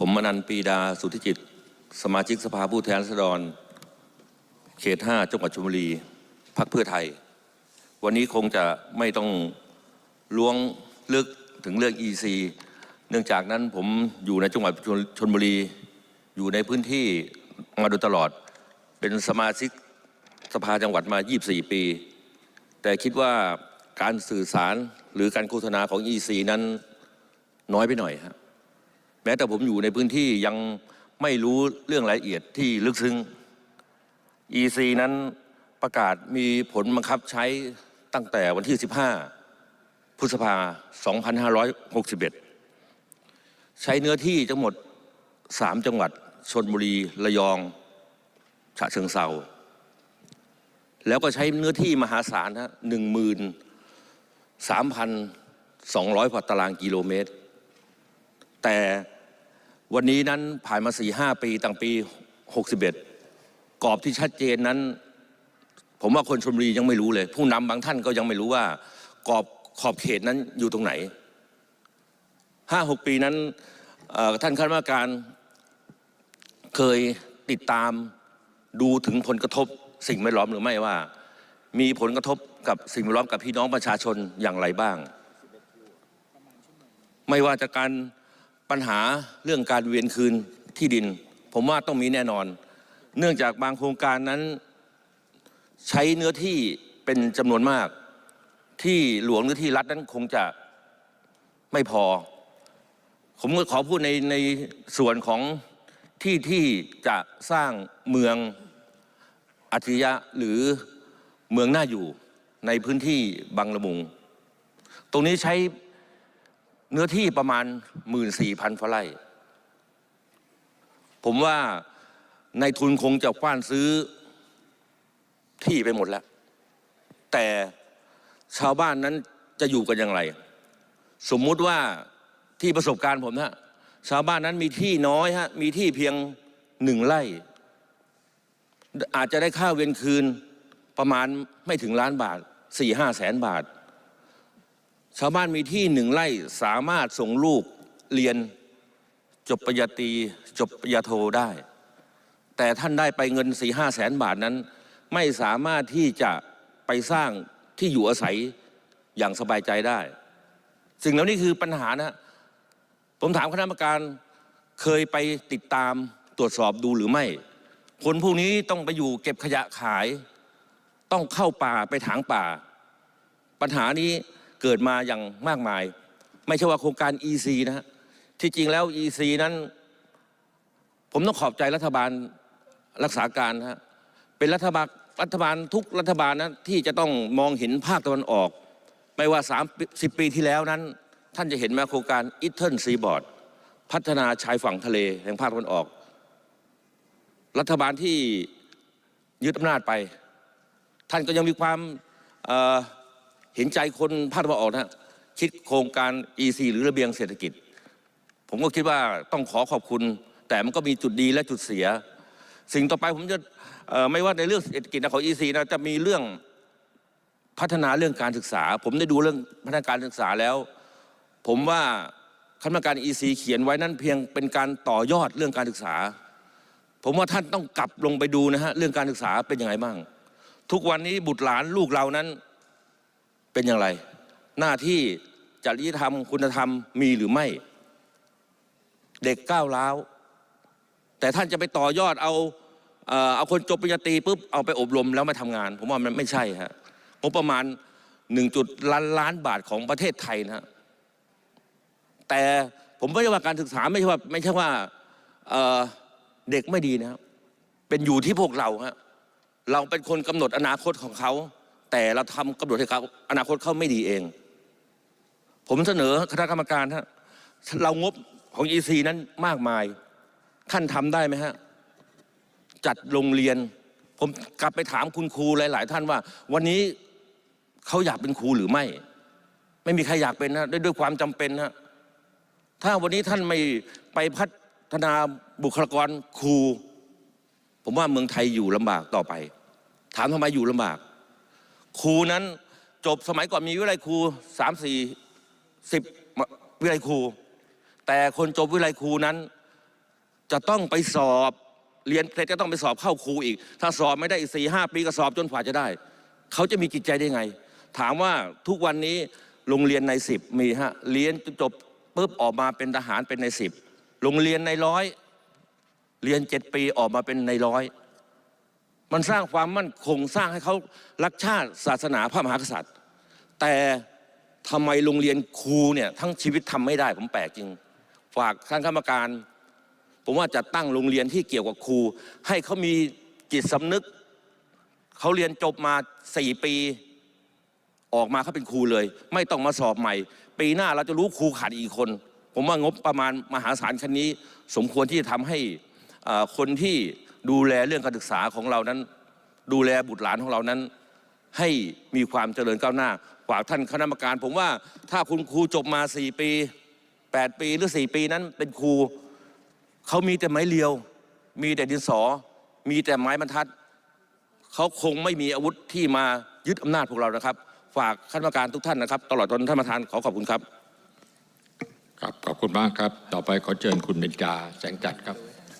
ผมมนันปีดาสุทธิจิต สมาชิกสภาผู้แทนราษฎร เขต5จังหวัดชลบุรีพักเพื่อไทย วันนี้คงจะไม่ต้องล้วงลึกถึงเรื่อง EC เนื่องจากนั้นผมอยู่ในจังหวัดชลชลบุรี อยู่ในพื้นที่มาโดยตลอด เป็นสมาชิกสภาจังหวัดมา 24 ปี แต่คิดว่าการสื่อสารหรือการโฆษณาของ EC นั้นน้อยไปหน่อยครับ แม้แต่ผมอยู่ในพื้นที่ยังไม่รู้เรื่องรายละเอียดที่ลึกซึ้ง EC นั้นประกาศมีผลบังคับใช้ตั้งแต่วันที่ 15 พฤษภา 2561 ใช้เนื้อที่ทั้งหมด 3 จังหวัดชนบุรี ระยองฉะเชิงเซาแล้วก็ใช้เนื้อที่มหาศาลฮะหนึ่งมืนสามพันสองร้อยกว่าตารางกิโลเมตร แต่ วันนี้นั้นผ่านมาสี่ห้าปีตั้งปี61กรอบที่ชัดเจนนั้น ผมว่าคนชลบุรียังไม่รู้เลย ผู้นำบางท่านก็ยังไม่รู้ว่ากรอบขอบเขตนั้นอยู่ตรงไหนห้าหกปีนั้นท่านคณะกรรมการเคยติดตามดูถึงผลกระทบสิ่งแวดล้อมหรือไม่ว่า มีผลกระทบกับสิ่งแวดล้อมกับพี่น้องประชาชนอย่างไรบ้าง ไม่ว่าจะการ ปัญหาเรื่องการเวียนคืนที่ดิน ผมว่าต้องมีแน่นอน เนื่องจากบางโครงการนั้น ใช้เนื้อที่เป็นจำนวนมาก ที่หลวงหรือที่รัฐนั้นคงจะไม่พอ ผมก็ขอพูดในในส่วนของที่ที่จะสร้างเมืองอัจฉริยะหรือเมืองน่าอยู่ในพื้นที่บางละมุง ตรงนี้ใช้ เนื้อที่ประมาณ14,000ฟไร่ผมว่าในทุนคงจะกว้านซื้อที่ไปหมดแล้ว แต่ชาวบ้านนั้นจะอยู่กันอย่างไร สมมุติว่าที่ประสบการณ์ผมนะชาวบ้านนั้นมีที่น้อยฮะมีที่เพียงหนึ่งไร่ อาจจะได้ค่าเวียนคืนประมาณไม่ถึงล้านบาทสี่ห้าแสนบาท ชาวบ้านมีที่หนึ่งไร่สามารถส่งลูกเรียนจบปริญญาตรีจบปริญญาโทได้ แต่ท่านได้ไปเงินสี่ห้าแสนบาทนั้น ไม่สามารถที่จะไปสร้างที่อยู่อาศัยอย่างสบายใจได้ สิ่งเหล่านี้คือปัญหานะ ผมถามคณะกรรมการเคยไปติดตามตรวจสอบดูหรือไม่ คนพวกนี้ต้องไปอยู่เก็บขยะขาย ต้องเข้าป่าไปถางป่า ปัญหานี้ เกิดมาอย่างมากมาย ไม่ใช่ว่าโครงการ EC นะฮะที่จริงแล้ว EC นั้น ผมต้องขอบใจรัฐบาลรักษาการฮะเป็นรัฐบาลรัฐบาลทุกรัฐบาลนะที่จะต้องมองเห็นภาคตะวันออก ไม่ว่า30ปีที่แล้วนั้น ท่านจะเห็นมาโครงการอิทเทิลซีบอร์ดพัฒนาชายฝั่งทะเลแห่งภาคตะวันออก รัฐบาลที่ยึดอำนาจไป ท่านก็ยังมีความ เห็นใจคนภาคตะวันออกนะฮะคิดโครงการ EC หรือระเบียงเศรษฐกิจ ผมก็คิดว่าต้องขอขอบคุณ แต่มันก็มีจุดดีและจุดเสีย สิ่งต่อไปผมจะไม่ว่าในเรื่องเศรษฐกิจนะของ EC นะจะมีเรื่องพัฒนาเรื่องการศึกษา ผมได้ดูเรื่องพัฒนาการศึกษาแล้ว ผมว่าคณะกรรมการ EC เขียนไว้นั้นเพียงเป็นการต่อยอดเรื่องการศึกษา ผมว่าท่านต้องกลับลงไปดูนะฮะเรื่องการศึกษาเป็นยังไงบ้าง ทุกวันนี้บุตรหลานลูกเรานั้น เป็นอย่างไร หน้าที่จริยธรรมคุณธรรมมีหรือไม่ เด็กก้าวร้าวแต่ท่านจะไปต่อยอดเอาเอาคนจบปริญญาตรีปุ๊บเอาไปอบรมแล้วมาทำงาน ผมว่ามันไม่ใช่ฮะงบประมาณหนึ่งจุดล้านล้านบาทของประเทศไทยนะฮะแต่ผมไม่ใช่ว่าการศึกษาไม่ใช่ว่าไม่ใช่ว่าเเด็กไม่ดีนะครับเป็นอยู่ที่พวกเราฮะเราเป็นคนกำหนดอนาคตของเขา แต่เราทำกำหนดให้เขาอนาคตเขาไม่ดีเอง ผมเสนอคณะกรรมการฮะเรางบของ EC นั้นมากมาย ท่านทำได้ไหมฮะ จัดโรงเรียน ผมกลับไปถามคุณครูหลาย ๆ ท่านว่า วันนี้เขาอยากเป็นครูหรือไม่ ไม่มีใครอยากเป็นนะด้วยด้วยความจำเป็นนะถ้าวันนี้ท่านไม่ไปพัฒนาบุคลากรครู ผมว่าเมืองไทยอยู่ลำบากต่อไป ถามทำไมอยู่ลำบาก ครูนั้นจบสมัยก่อนมีวิทยาลัยครูสามสี่สิบวิทยาลัยครู แต่คนจบวิทยาลัยครูนั้น จะต้องไปสอบเรียนเสร็จจะต้องไปสอบเข้าครูอีก ถ้าสอบไม่ได้อีกสี่ห้าปีก็สอบจนกว่าจะได้ เขาจะมีจิตใจได้ไง ถามว่าทุกวันนี้โรงเรียนในสิบมีฮะเรียนจบปุ๊บออกมาเป็นทหารเป็นในสิบโรงเรียนในร้อยเรียนเจ็ดปีออกมาเป็นในร้อย มันสร้างความมั่นคงสร้างให้เขารักชาติศาสนาพระมหากษัตริย์ แต่ทำไมโรงเรียนครูเนี่ยทั้งชีวิตทำไม่ได้ผมแปลกจริง ฝากท่านกรรมการ ผมว่าจะตั้งโรงเรียนที่เกี่ยวกับครู ให้เขามีจิตสำนึกเขาเรียนจบมาสี่ปี ออกมาเขาเป็นครูเลย ไม่ต้องมาสอบใหม่ ปีหน้าเราจะรู้ครูขาดอีกคน ผมว่างบประมาณมหาศาลคันนี้ สมควรที่จะทำให้คนที่ ดูแลเรื่องการศึกษาของเรานั้น ดูแลบุตรหลานของเรานั้น ให้มีความเจริญก้าวหน้าฝากท่านคณะกรรมการ ผมว่าถ้าคุณครูจบมา 4 ปี 8 ปีหรือ 4 ปีนั้นเป็นครูเขามีแต่ไม้เรียว มีแต่ดินสอ มีแต่ไม้บรรทัดเขาคงไม่มีอาวุธที่มายึดอำนาจพวกเรานะครับ ฝากคณะกรรมการทุกท่านนะครับ ตลอดจนท่านประธานขอขอบคุณครับ ครับขอบคุณมากครับ ต่อไปขอเชิญคุณเบญจาแสงจัดครับ